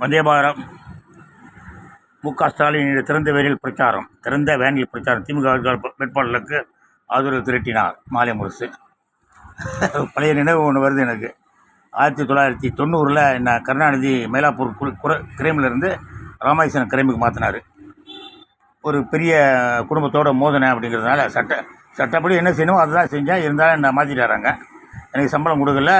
வந்தே பாரத். மு க ஸ்டாலின் திறந்த வேனில் பிரச்சாரம் திறந்த வேனில் பிரச்சாரம். திமுக வேட்பாளர்களுக்கு ஆதரவு திரட்டினார் மாலை முரசு. பழைய நினைவு ஒன்று வருது எனக்கு. ஆயிரத்தி தொள்ளாயிரத்தி தொண்ணூறில் என்ன கருணாநிதி மயிலாப்பூர் குரு குர கிரைமிலிருந்து ராமாயசன் கிரைமுக்கு மாற்றினார் ஒரு பெரிய குடும்பத்தோட மோதனை அப்படிங்கிறதுனால சட்ட சட்டப்படி என்ன செய்யணுமோ அதுதான் செஞ்சேன் இருந்தாலும் என்ன மாற்றிட்டாராங்க எனக்கு சம்பளம் கொடுக்கல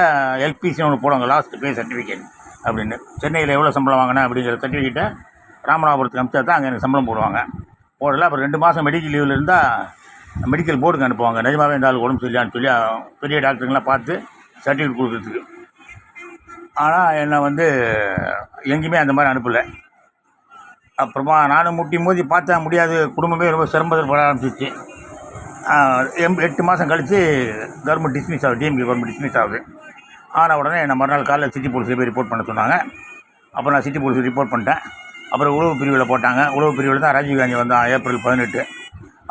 எல்பிசின்னு ஒன்று போடுவாங்க லாஸ்ட் பே சர்டிஃபிகேட் அப்படின்னு. சென்னையில் எவ்வளோ சம்பளம் வாங்கினேன் அப்படிங்கிற சர்டிஃபிகேட்டை ராமநாதபுரத்துக்கு அனுப்பிச்சா தான் அங்கே எனக்கு சம்பளம் போடுவாங்க. போடல அப்புறம் ரெண்டு மாதம் மெடிக்கல் லீவில் இருந்தால் மெடிக்கல் போர்டுக்கு அனுப்புவாங்க. நிஜமாகவே இந்த ஆள் உடம்பு சரியில்லான்னு சொல்லி பெரிய டாக்டருங்களாம் பார்த்து சர்டிஃபிகேட் கொடுக்குறதுக்கு. ஆனால் என்னை வந்து எங்கேயுமே அந்த மாதிரி அனுப்பலை. அப்புறமா நானும் முட்டி மோதி பார்த்தா முடியாது. குடும்பமே ரொம்ப சிரமப்பட ஆரம்பிச்சிச்சு எம் எட்டு மாதம் கழித்து கவர்மெண்ட் டிஸ்மிஸ் ஆகுது. டிஎம்கே கவர்மெண்ட் டிஸ்மிஸ் ஆகுது. ஆன உடனே என்னை மறுநாள் காலையில் சிட்டி போலீஸில் போய் ரிப்போர்ட் பண்ண சொன்னாங்க. அப்புறம் நான் சிட்டி போலீஸ் ரிப்போர்ட் பண்ணிட்டேன். அப்புறம் உளவு பிரிவில் போட்டாங்க. உழவு பிரிவில் தான் ராஜீவ்காந்தி வந்தான் ஏப்ரல் பதினெட்டு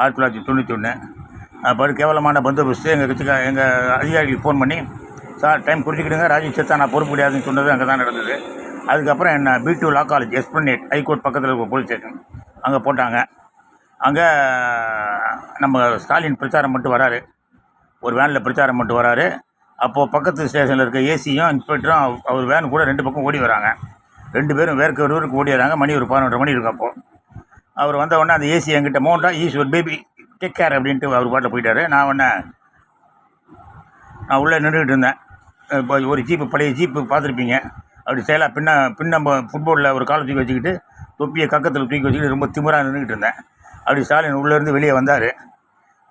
ஆயிரத்தி தொள்ளாயிரத்தி தொண்ணூற்றி ஒன்று அப்புறம் கேவலமான பந்தோபஸ்து. எங்கள் கட்சிக்கு எங்கள் அதிகாரிகளுக்கு ஃபோன் பண்ணி சார் டைம் குறிச்சிக்கிடுங்க. ராஜீவ் செத்தா நான் பொறுப்பு முடியாதுன்னு சொன்னது அங்கே தான் நடந்தது. அதுக்கப்புறம் என்ன B two law college Esplanade high court பக்கத்தில் இருக்க போலீஸ் ஸ்டேஷன் அங்கே போட்டாங்க. அங்கே நம்ம ஸ்டாலின் பிரச்சாரம் மட்டும் வராரு. ஒரு வேனில் பிரச்சாரம் மட்டும் வராரு. அப்போது பக்கத்து ஸ்டேஷனில் இருக்க ஏசியும் இன்ஸ்பெக்டரும் அவர் வேன் கூட ரெண்டு பக்கம் ஓடி வராங்க. ரெண்டு பேரும் வேர்க்க ஒரு ஊருக்கு ஓடி வராங்க மணி ஒரு பதினொன்றரை மணி இருக்கும் அப்போது அவர் வந்த உடனே அந்த ஏசி என்கிட்ட மோண்டா ஈஸ் ஒரு பேபி டேக் கேர் அப்படின்ட்டு அவர் பாட்டில் போயிட்டாரு. நான் உடனே நான் உள்ளே நின்றுக்கிட்டு இருந்தேன். இப்போ ஒரு ஜீப்பு பழைய ஜீப்பு பார்த்துருப்பீங்க. அப்படி செயலாக பின்ன பின்ன ஃபுட்பாலில் ஒரு காலை தூக்கி வச்சுக்கிட்டு தொப்பியை கக்கத்தில் தூக்கி வச்சுக்கிட்டு ரொம்ப திமுறாக நின்றுக்கிட்டு இருந்தேன். அப்படி ஸ்டாலின் உள்ளேருந்து வெளியே வந்தார்.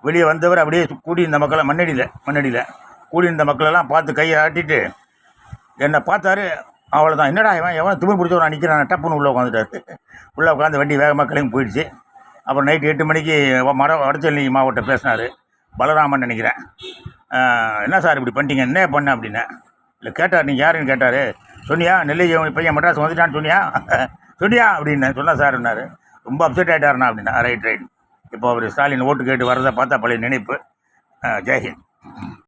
வெளியே வந்தவர் அப்படியே கூடி இந்த மக்களை மண்ணடியில் மண்ணடியில். கூடி மக்களெல்லாம் பார்த்து கையை ஆட்டிட்டு என்னை பார்த்தாரு. அவ்வளோதான் என்னடா இவன்? எவன் திமிர் பிடிச்சவன் நிற்கிறான் டப்புன்னு உள்ளே உட்காந்துட்டாரு. உள்ளே உட்காந்து வண்டி வேகமாக கிளம்பி போயிடுச்சு. அப்புறம் நைட்டு எட்டு மணிக்கு மர மட வடச்செல்லி மாவட்டம் பேசினார். பலராமன் நினைக்கிறேன். என்ன சார் இப்படி பண்ணிட்டீங்க? என்ன பண்ண அப்படின்னேன் இல்லை கேட்டார். நீங்கள் யாருன்னு கேட்டார். சொன்னியா? நெல்லை பையன் மெட்ராஸ் வந்துட்டான்னு சொன்னியா? சொன்னியா அப்படின்னு. சொன்னா சார்னாரு ரொம்ப அப்செட் ஆகிட்டாருண்ணா அப்படின்னா. ரைட் ரைட் இப்போ அவர் ஸ்டாலின் ஓட்டு கேட்டு வரதை பார்த்தா பழைய நினைப்பு. ஜெயஹிந்த்